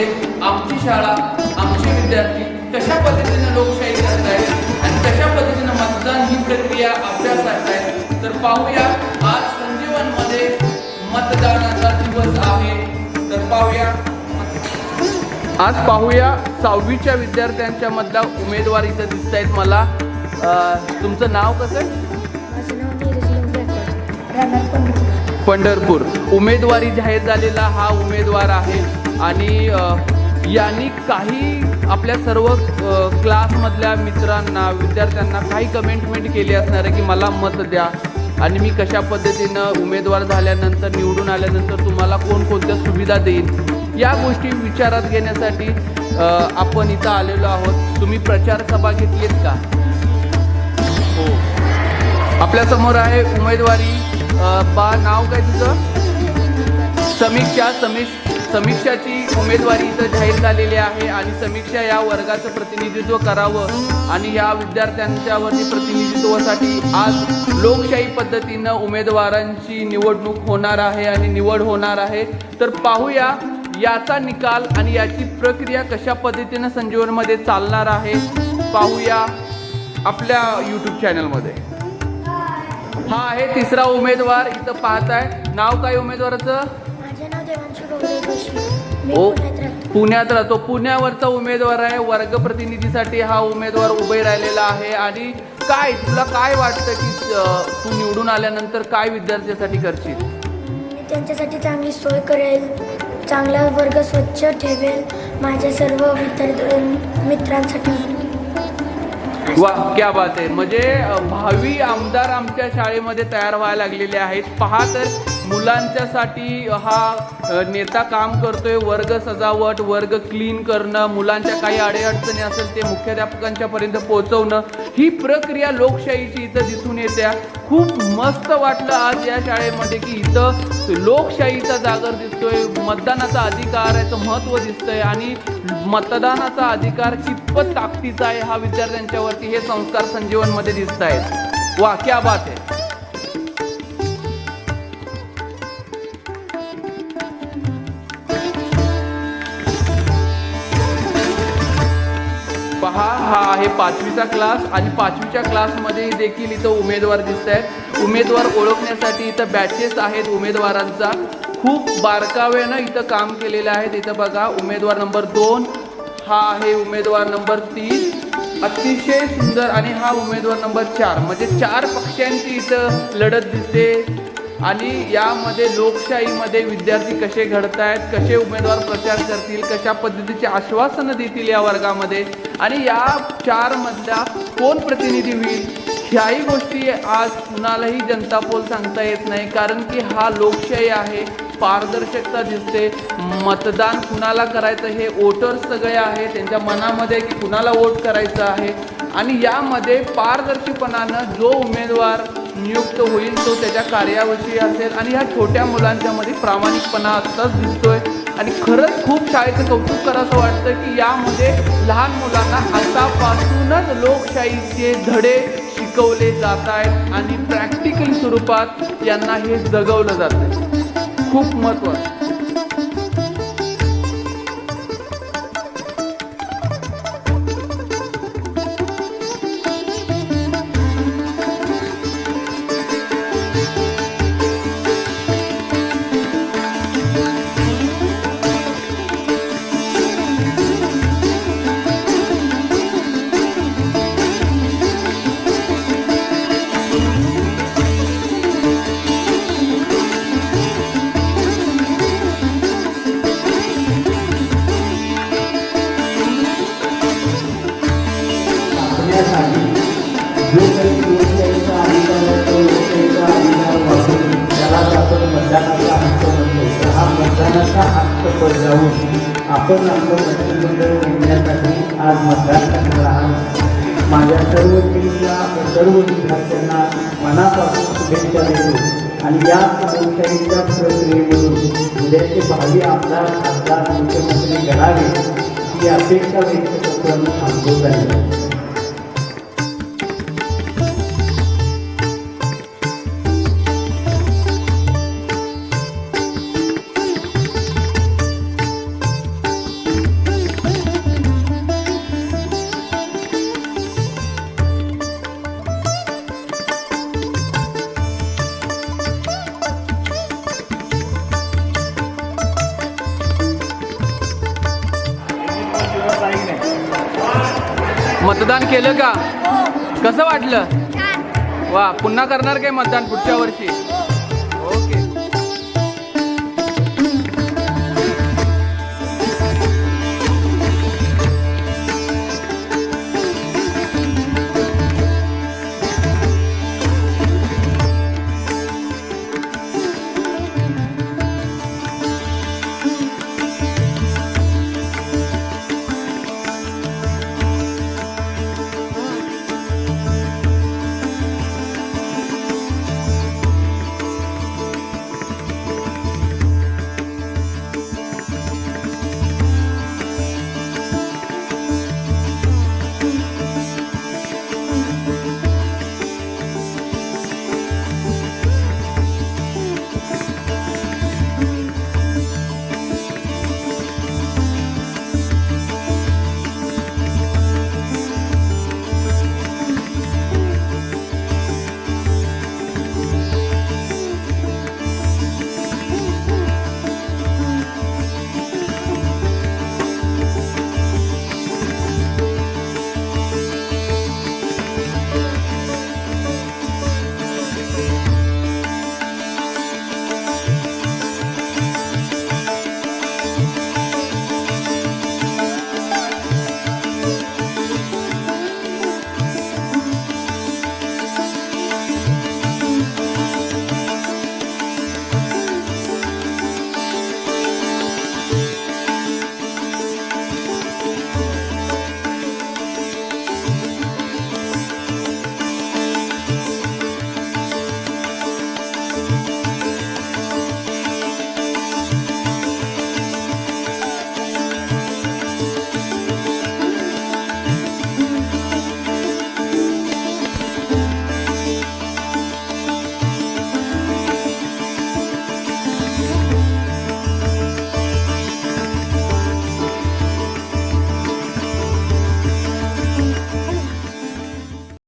मध्ये आमची शाळा आमचे विद्यार्थी कशा पद्धतीने लोकशाही करत आहेत आणि कशा पद्धतीने मतदान ही प्रक्रिया अभ्यास आहेत तर पाहूया. आज संजीवनमध्ये मतदानाचा दिवस आहे तर पाहूया. आज पाहूया सहावीच्या विद्यार्थ्यांच्या मधला उमेदवार इथं दिसत आहेत मला तुमचं नाव कसं आहे? पंढरपूर. उमेदवारी जाहीर झालेला हा उमेदवार आहे. आणि यांनी काही आपल्या सर्व क्लासमधल्या मित्रांना विद्यार्थ्यांना काही कमेंटमेंट केली असणार आहे की मला मत द्या. आणि मी कशा पद्धतीनं उमेदवार झाल्यानंतर निवडून आल्यानंतर तुम्हाला कोणकोणत्या सुविधा देईन? या गोष्टी विचारात घेण्यासाठी आपण इथं आलेलो आहोत. तुम्ही प्रचार सभा घेतलीत का? हो. आपल्यासमोर आहे उमेदवारी बा नाव काय तुझं? समीक्षा समीश समीक्षाची उमेदवारी इथं जाहीर झालेली आहे आणि समीक्षा या वर्गाचं प्रतिनिधित्व करावं आणि या विद्यार्थ्यांच्यावरती प्रतिनिधित्वासाठी आज लोकशाही पद्धतीनं उमेदवारांची निवडणूक होणार आहे आणि निवड होणार आहे. तर पाहूया याचा निकाल आणि याची प्रक्रिया कशा पद्धतीनं संजीवनमध्ये चालणार आहे. पाहूया आपल्या यूट्यूब चॅनलमध्ये हा आहे तिसरा उमेदवार इथं पाहताय. नाव काय उमेदवाराचं? देवांशू गौरव जोशी मी ओ पुण्यात राहतो. पुण्यात राहतो. पुण्यावरचा उमेदवार आहे. वर्ग प्रतिनिधीसाठी हा उमेदवार उभे राहिलेला आहे. आणि काय तुला काय वाटतं की अं, तू निवडून आल्यानंतर काय विद्यार्थ्यासाठी करशील? मी त्यांच्यासाठी चांगली सोय करेल चांगला वर्ग स्वच्छ ठेवेल माझ्या सर्व विद्यार्थी मित्रांसाठी. वा क्या बात आहे. म्हणजे अं, भावी आमदार आमच्या शाळेमध्ये तयार व्हायला लागलेले आहेत. पहा तर मुलांच्यासाठी हा नेता काम करतोय वर्ग सजावट वर्ग क्लीन करणं मुलांच्या काही अडीअडचणी असेल ते मुख्याध्यापकांच्या पर्यंत पोहोचवणं ही प्रक्रिया लोकशाहीची इथं दिसून येत्या. खूप मस्त वाटलं आज या शाळेमध्ये की इथं लोकशाहीचा जागर दिसतोय मतदानाचा अधिकार याचं महत्त्व दिसतंय आणि मतदानाचा अधिकार कितपत ताकदीचा आहे हा विद्यार्थ्यांच्यावरती हे संस्कार संजीवनमध्ये दिसत आहेत वा क्या बात आहे. पाचवीचा क्लास आणि पाचवीच्या क्लासमध्ये देखील इथं उमेदवार दिसत आहेत उमेदवार ओळखण्यासाठी इथं बॅचेस आहेत उमेदवारांचा. खूप बारकाव्यानं इथं काम केलेलं आहे. इथं बघा उमेदवार नंबर दोन हा आहे उमेदवार नंबर तीन. अतिशय सुंदर आणि हा उमेदवार नंबर चार. म्हणजे चार पक्षांची इथं लढत दिसते. आणि यामध्ये लोकशाहीमध्ये विद्यार्थी कसे घडतायत कसे उमेदवार प्रचार करतील कशा पद्धतीचे आश्वासनं देतील या वर्गामध्ये आणि या चारमधल्या कोण प्रतिनिधी होईल ह्याही गोष्टी आज कुणालाही जनता पोल सांगता येत नाही कारण की हा लोकशाही आहे पारदर्शकता दिसते मतदान कुणाला करायचं हे वोटर्स सगळे आहे त्यांच्या मनामध्ये की कुणाला वोट करायचं आहे आणि यामध्ये पारदर्शीपणानं जो उमेदवार नियुक्त होईल तो त्याच्या कार्याविषयी असेल. आणि ह्या छोट्या मुलांच्या मध्ये प्रामाणिकपणा आत्ताच दिसतोय. आणि खरंच खूप शाळेचं कौतुक करावं वाटतं की यामध्ये लहान मुलांना आतापासूनच लोकशाहीचे धडे शिकवले जात आहेत आणि प्रॅक्टिकल स्वरूपात यांना हे जगवलं जातं खूप महत्त्वाचं मतदानाचा जाऊन आपण आपलं मंत्रिमंडळ नेमण्यासाठी आज मतदान करणार आहात. माझ्या सर्व टीमच्या सर्व विद्यार्थ्यांना मनापासून शुभेच्छा देतो आणि या लोकशाहीच्या प्रक्रियेमधून उद्याचे भावी आमदार खासदार मुख्यमंत्री घडावे ही अपेक्षा व्यक्त करून थांबतो आहे मतदान केलं का? हो. कसं वाटलं? वा पुन्हा करणार काय मतदान पुढच्या वर्षी?